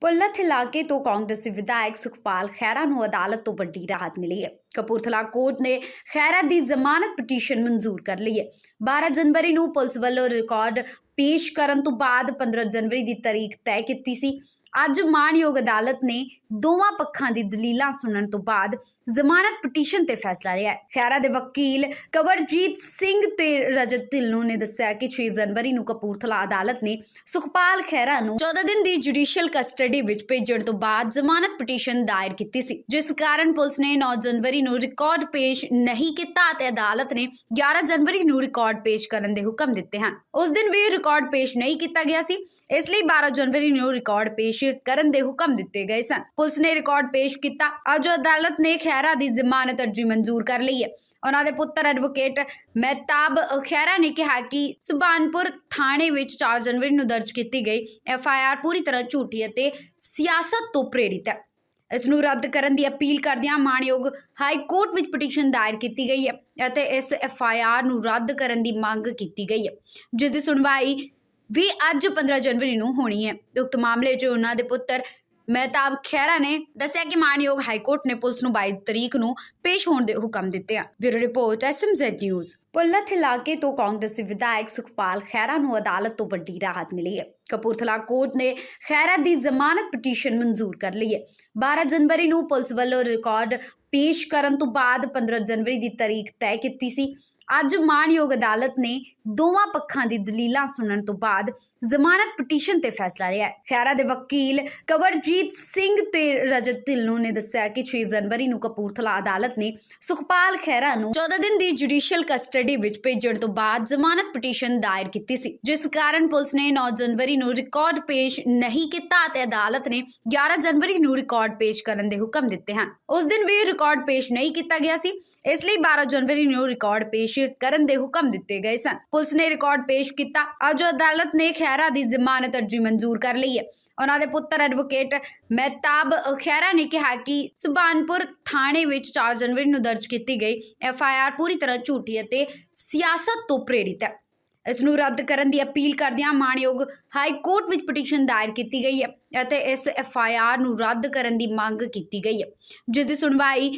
ਪੁੱਲਥ ਇਲਾਕੇ ਤੋਂ ਕਾਂਗਰਸੀ ਵਿਧਾਇਕ ਸੁਖਪਾਲ ਖਹਿਰਾ ਨੂੰ ਅਦਾਲਤ ਤੋਂ ਵੱਡੀ ਰਾਹਤ ਮਿਲੀ ਹੈ। ਕਪੂਰਥਲਾ ਕੋਰਟ ਨੇ ਖਹਿਰਾ ਦੀ ਜ਼ਮਾਨਤ ਪਟੀਸ਼ਨ ਮਨਜ਼ੂਰ ਕਰ ਲਈ ਹੈ। 12 ਜਨਵਰੀ ਨੂੰ ਪੁਲਿਸ ਵੱਲੋਂ ਰਿਕਾਰਡ ਪੇਸ਼ ਕਰਨ ਤੋਂ ਬਾਅਦ 15 ਜਨਵਰੀ ਦੀ ਤਾਰੀਖ ਤੈਅ ਕੀਤੀ ਸੀ। ਅੱਜ ਮਾਣਯੋਗ ਅਦਾਲਤ ਨੇ ਦੋਵਾਂ ਪੱਖਾਂ ਦੀ ਦਲੀਲਾਂ ਸੁਣਨ ਤੋਂ ਬਾਅਦ ਜ਼ਮਾਨਤ ਪਟੀਸ਼ਨ ਤੇ ਫੈਸਲਾ ਲਿਆ ਹੈ। ਖਹਿਰਾ ਦੇ ਵਕੀਲ ਕਵਰਜੀਤ ਸਿੰਘ ਤੇ ਰਜਤ ਢਿੱਲੋਂ ਨੇ ਦੱਸਿਆ ਕਿ 6 ਜਨਵਰੀ ਨੂੰ ਕਪੂਰਥਲਾ ਅਦਾਲਤ ਨੇ ਸੁਖਪਾਲ ਖਹਿਰਾ ਨੂੰ 14 ਦਿਨ ਦੀ ਜੁਡੀਸ਼ੀਅਲ ਕਸਟਡੀ ਵਿੱਚ ਭੇਜਣ ਤੋਂ ਬਾਅਦ ਜ਼ਮਾਨਤ ਪਟੀਸ਼ਨ ਦਾਇਰ ਕੀਤੀ ਸੀ, ਜਿਸ ਕਾਰਨ ਪੁਲਿਸ ਨੇ 9 ਜਨਵਰੀ ਨੂੰ ਰਿਕਾਰਡ ਪੇਸ਼ ਨਹੀਂ ਕੀਤਾ ਅਤੇ ਅਦਾਲਤ ਨੇ 11 ਜਨਵਰੀ ਨੂੰ ਰਿਕਾਰਡ ਪੇਸ਼ ਕਰਨ ਦੇ ਹੁਕਮ ਦਿੱਤੇ ਹਨ। ਉਸ ਦਿਨ ਵੀ ਰਿਕਾਰਡ ਪੇਸ਼ ਨਹੀਂ ਕੀਤਾ ਗਿਆ ਸੀ। ਇਸ ਲਈ 12 ਜਨਵਰੀ ਨੂੰ ਰਿਕਾਰਡ ਪੇਸ਼ ਕਰਨ ਦੇ ਹੁਕਮ ਦਿੱਤੇ ਗਏ ਸਨ। ਪੁਲਿਸ ਨੇ ਰਿਕਾਰਡ ਪੇਸ਼ ਕੀਤਾ। ਅੱਜ ਅਦਾਲਤ ਨੇ ਖਹਿਰਾ ਦੀ ਜ਼ਮਾਨਤ ਅਰਜ਼ੀ ਮਨਜ਼ੂਰ ਕਰ ਲਈ ਹੈ। ਉਹਨਾਂ ਦੇ ਪੁੱਤਰ ਐਡਵੋਕੇਟ ਮਹਿਤਾਬ ਖਹਿਰਾ ਨੇ ਕਿਹਾ ਕਿ ਸੁਬਾਨਪੁਰ ਥਾਣੇ ਵਿੱਚ 4 ਜਨਵਰੀ ਨੂੰ ਦਰਜ ਕੀਤੀ ਗਈ ਐਫ ਆਈ ਆਰ ਪੂਰੀ ਤਰ੍ਹਾਂ ਝੂਠੀ ਅਤੇ ਸਿਆਸਤ ਤੋਂ ਪ੍ਰੇਰਿਤ ਹੈ। ਇਸ ਨੂੰ ਰੱਦ ਕਰਨ ਦੀ ਅਪੀਲ ਕਰਦਿਆਂ ਮਾਣਯੋਗ ਹਾਈ ਕੋਰਟ ਵਿੱਚ ਪਟੀਸ਼ਨ ਦਾਇਰ ਕੀਤੀ ਗਈ ਹੈ ਅਤੇ ਇਸ ਐਫ ਆਈ ਆਰ ਨੂੰ ਰੱਦ ਕਰਨ ਦੀ ਮੰਗ ਕੀਤੀ ਗਈ ਹੈ। ਜਿਸ ਦੀ ਸੁਣਵਾਈ ਵੀ ਅੱਜ 15 ਜਨਵਰੀ ਨੂੰ ਹੋਣੀ ਹੈ। ਉਕਤ ਮਾਮਲੇ 'ਚ ਉਹਨਾਂ ਦੇ ਪੁੱਤਰ ਮਹਿਤਾਬ ਖਹਿਰਾ ਨੇ ਦੱਸਿਆ ਕਿ ਮਾਨਯੋਗ ਹਾਈ ਨੇ ਪੁਲਿਸ ਨੂੰ 22 ਤਰੀਕ ਨੂੰ ਪੇਸ਼ ਹੋਣ ਦੇ ਹੁਕਮ ਦਿੱਤੇ ਆ। Bureau report, S M Z news. ਪੁੱਲਥ ਇਲਾਕੇ ਤੋਂ ਕਾਂਗਰਸੀ ਵਿਧਾਇਕ ਸੁਖਪਾਲ ਖਹਿਰਾ ਨੂੰ ਅਦਾਲਤ ਤੋਂ ਵੱਡੀ ਰਾਹਤ ਮਿਲੀ ਹੈ। ਕਪੂਰਥਲਾ ਕੋਰਟ ਨੇ ਖਹਿਰਾ ਦੀ ਜ਼ਮਾਨਤ ਪਟੀਸ਼ਨ ਮਨਜ਼ੂਰ ਕਰ ਲਈ ਹੈ। 12 ਜਨਵਰੀ ਨੂੰ ਪੁਲਿਸ ਵੱਲੋਂ ਰਿਕਾਰਡ ਪੇਸ਼ ਕਰਨ ਤੋਂ ਬਾਅਦ 15 ਜਨਵਰੀ ਦੀ ਤਾਰੀਖ ਤੈਅ ਕੀਤੀ ਸੀ। ਅੱਜ ਮਾਣਯੋਗ ਅਦਾਲਤ ਨੇ ਦੋਵਾਂ ਪੱਖਾਂ ਦੀ ਦਲੀਲਾਂ ਸੁਣਨ ਤੋਂ ਬਾਅਦ ਜ਼ਮਾਨਤ ਪਟੀਸ਼ਨ ਤੇ ਫੈਸਲਾ ਲਿਆ ਹੈ। ਖਹਿਰਾ ਦੇ ਵਕੀਲ ਕਵਰਜੀਤ ਸਿੰਘ ਤੇ ਰਜਤ ਢਿੱਲੋਂ ਨੇ ਦੱਸਿਆ ਕਿ 6 ਜਨਵਰੀ ਨੂੰ ਕਪੂਰਥਲਾ ਅਦਾਲਤ ਨੇ ਸੁਖਪਾਲ ਖਹਿਰਾ ਨੂੰ 14 ਦਿਨ ਦੀ ਜੁਡੀਸ਼ੀਅਲ ਕਸਟਡੀ ਵਿੱਚ ਭੇਜਣ ਤੋਂ ਬਾਅਦ ਜ਼ਮਾਨਤ ਪਟੀਸ਼ਨ ਦਾਇਰ ਕੀਤੀ ਸੀ, ਜਿਸ ਕਾਰਨ ਪੁਲਿਸ ਨੇ 9 ਜਨਵਰੀ ਨੂੰ ਰਿਕਾਰਡ ਪੇਸ਼ ਨਹੀਂ ਕੀਤਾ ਅਤੇ ਅਦਾਲਤ ਨੇ 11 ਜਨਵਰੀ ਨੂੰ ਰਿਕਾਰਡ ਪੇਸ਼ ਕਰਨ ਦੇ ਹੁਕਮ ਦਿੱਤੇ ਹਨ। ਉਸ ਦਿਨ ਵੀ ਰਿਕਾਰਡ ਪੇਸ਼ ਨਹੀਂ ਕੀਤਾ ਗਿਆ ਸੀ। ਇਸ ਲਈ 12 ਜਨਵਰੀ ਨੂੰ ਰਿਕਾਰਡ ਪੇਸ਼ ਕਰਨ ਦੇ ਹੁਕਮ ਦਿੱਤੇ ਗਏ ਸਨ। ਪੁਲਿਸ ਨੇ ਰਿਕਾਰਡ ਪੇਸ਼ ਕੀਤਾ। ਅੱਜ ਅਦਾਲਤ ਨੇ ਖਹਿਰਾ ਦੀ ਜ਼ਮਾਨਤ ਅਰਜ਼ੀ ਮਨਜ਼ੂਰ ਕਰ ਲਈ ਹੈ। ਉਹਨਾਂ ਦੇ ਪੁੱਤਰ ਐਡਵੋਕੇਟ ਮਹਿਤਾਬ ਖਹਿਰਾ ਨੇ ਕਿਹਾ ਕਿ ਸੁਬਾਨਪੁਰ ਥਾਣੇ ਵਿੱਚ 4 ਜਨਵਰੀ ਨੂੰ ਦਰਜ ਕੀਤੀ ਗਈ ਐਫ ਆਈ ਆਰ ਪੂਰੀ ਤਰ੍ਹਾਂ ਝੂਠੀ ਅਤੇ ਸਿਆਸਤ ਤੋਂ ਪ੍ਰੇਰਿਤ ਹੈ। ਇਸ ਨੂੰ ਰੱਦ ਕਰਨ ਦੀ ਅਪੀਲ ਕਰਦਿਆਂ ਮਾਣਯੋਗ ਹਾਈ ਕੋਰਟ ਵਿੱਚ ਪਟੀਸ਼ਨ ਦਾਇਰ ਕੀਤੀ ਗਈ ਹੈ ਅਤੇ ਇਸ ਐਫ ਆਈ ਆਰ ਨੂੰ ਰੱਦ ਕਰਨ ਦੀ ਮੰਗ ਕੀਤੀ ਗਈ ਹੈ। ਜਿਸ ਦੀ ਸੁਣਵਾਈ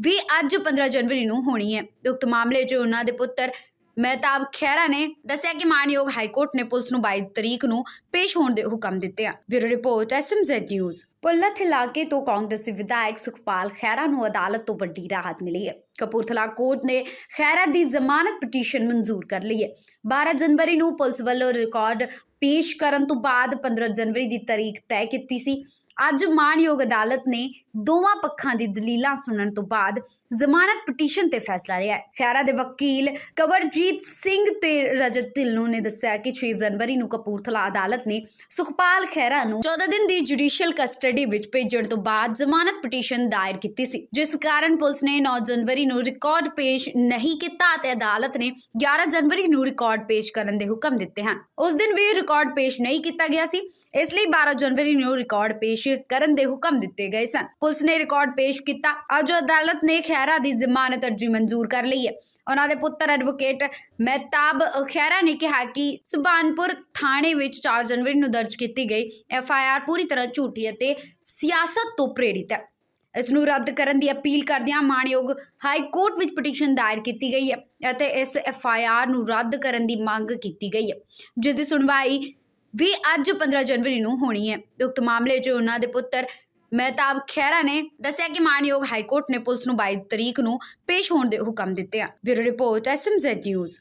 ਵੀ ਅੱਜ 15 ਜਨਵਰੀ ਨੂੰ ਹੋਣੀ ਹੈ। ਉਕਤ ਮਾਮਲੇ 'ਚ ਉਹਨਾਂ ਦੇ ਪੁੱਤਰ ਮਹਿਤਾਬ ਖਹਿਰਾ ਨੇ ਦੱਸਿਆ ਕਿ ਮਾਨਯੋਗ ਹਾਈ ਨੇ ਪੁਲਿਸ ਨੂੰ 22 ਤਰੀਕ ਨੂੰ ਪੇਸ਼ ਹੋਣ ਦੇ ਹੁਕਮ ਦਿੱਤੇ ਆ। Bureau report S M Z news. ਪੁੱਲਥ ਇਲਾਕੇ ਤੋਂ ਕਾਂਗਰਸੀ ਵਿਧਾਇਕ ਸੁਖਪਾਲ ਖਹਿਰਾ ਨੂੰ ਅਦਾਲਤ ਤੋਂ ਵੱਡੀ ਰਾਹਤ ਮਿਲੀ ਹੈ। ਕਪੂਰਥਲਾ ਕੋਰਟ ਨੇ ਖਹਿਰਾ ਦੀ ਜ਼ਮਾਨਤ ਪਟੀਸ਼ਨ ਮਨਜ਼ੂਰ ਕਰ ਲਈ ਹੈ। 12 ਜਨਵਰੀ ਨੂੰ ਪੁਲਿਸ ਵੱਲੋਂ ਰਿਕਾਰਡ ਪੇਸ਼ ਕਰਨ ਤੋਂ ਬਾਅਦ 15 ਜਨਵਰੀ ਦੀ ਤਾਰੀਖ ਤੈਅ ਕੀਤੀ ਸੀ। ਅੱਜ ਮਾਣਯੋਗ ਅਦਾਲਤ ਨੇ ਦੋਵਾਂ ਪੱਖਾਂ ਦੀ ਦਲੀਲਾਂ ਸੁਣਨ ਤੋਂ ਬਾਅਦ ਜ਼ਮਾਨਤ ਪਟੀਸ਼ਨ ਤੇ ਫੈਸਲਾ ਲਿਆ ਹੈ। ਖਹਿਰਾ ਦੇ ਵਕੀਲ ਕਵਰਜੀਤ ਸਿੰਘ ਤੇ ਰਜਤ ਢਿੱਲੋਂ ਨੇ ਦੱਸਿਆ ਕਿ 6 ਜਨਵਰੀ ਨੂੰ ਕਪੂਰਥਲਾ ਅਦਾਲਤ ਨੇ ਸੁਖਪਾਲ ਖਹਿਰਾ ਨੂੰ 14 ਦਿਨ ਦੀ ਜੁਡੀਸ਼ੀਅਲ ਕਸਟਡੀ ਵਿੱਚ ਭੇਜਣ ਤੋਂ ਬਾਅਦ ਜ਼ਮਾਨਤ ਪਟੀਸ਼ਨ ਦਾਇਰ ਕੀਤੀ ਸੀ, ਜਿਸ ਕਾਰਨ ਪੁਲਿਸ ਨੇ 9 ਜਨਵਰੀ ਨੂੰ ਰਿਕਾਰਡ ਪੇਸ਼ ਨਹੀਂ ਕੀਤਾ ਅਤੇ ਅਦਾਲਤ ਨੇ 11 ਜਨਵਰੀ ਨੂੰ ਰਿਕਾਰਡ ਪੇਸ਼ ਕਰਨ ਦੇ ਹੁਕਮ ਦਿੱਤੇ ਹਨ। ਉਸ ਦਿਨ ਵੀ ਰਿਕਾਰਡ ਪੇਸ਼ ਨਹੀਂ ਕੀਤਾ ਗਿਆ ਸੀ। ਇਸ ਲਈ 12 ਜਨਵਰੀ ਨੂੰ ਰਿਕਾਰਡ ਪੇਸ਼ ਕਰਨ ਦੇ ਹੁਕਮ ਦਿੱਤੇ ਗਏ ਸਨ। ਪੁਲਿਸ ਨੇ ਰਿਕਾਰਡ ਪੇਸ਼ ਕੀਤਾ। ਅੱਜ ਅਦਾਲਤ ਨੇ ਖਹਿਰਾ ਦੀ ਜ਼ਮਾਨਤ ਅਰਜ਼ੀ ਮਨਜ਼ੂਰ ਕਰ ਲਈ ਹੈ। ਉਹਨਾਂ ਦੇ ਪੁੱਤਰ ਐਡਵੋਕੇਟ ਮਹਿਤਾਬ ਖਹਿਰਾ ਨੇ ਕਿਹਾ ਕਿ ਸੁਬਾਨਪੁਰ ਥਾਣੇ ਵਿੱਚ 4 ਜਨਵਰੀ ਨੂੰ ਦਰਜ ਕੀਤੀ ਗਈ ਐਫ ਆਈ ਆਰ ਪੂਰੀ ਤਰ੍ਹਾਂ ਝੂਠੀ ਅਤੇ ਸਿਆਸਤ ਤੋਂ ਪ੍ਰੇਰਿਤ ਹੈ। ਇਸ ਨੂੰ ਰੱਦ ਕਰਨ ਦੀ ਅਪੀਲ ਕਰਦਿਆਂ ਮਾਣਯੋਗ ਹਾਈ ਕੋਰਟ ਵਿੱਚ ਪਟੀਸ਼ਨ ਦਾਇਰ ਕੀਤੀ ਗਈ ਹੈ ਅਤੇ ਇਸ ਐਫ ਆਈ ਆਰ ਨੂੰ ਰੱਦ ਕਰਨ ਦੀ ਮੰਗ ਕੀਤੀ ਗਈ ਹੈ। ਜਿਸ ਦੀ ਸੁਣਵਾਈ ਵੀ ਅੱਜ 15 ਜਨਵਰੀ ਨੂੰ ਹੋਣੀ ਹੈ। ਉਕਤ ਮਾਮਲੇ 'ਚ ਉਹਨਾਂ ਦੇ ਪੁੱਤਰ ਮਹਿਤਾਬ ਖਹਿਰਾ ਨੇ ਦੱਸਿਆ ਕਿ ਮਾਨਯੋਗ ਹਾਈ ਕੋਰਟ ਨੇ ਪੁਲਿਸ ਨੂੰ 22 ਤਰੀਕ ਨੂੰ ਪੇਸ਼ ਹੋਣ ਦੇ ਹੁਕਮ ਦਿੱਤੇ ਆ। Bureau report S M Z news.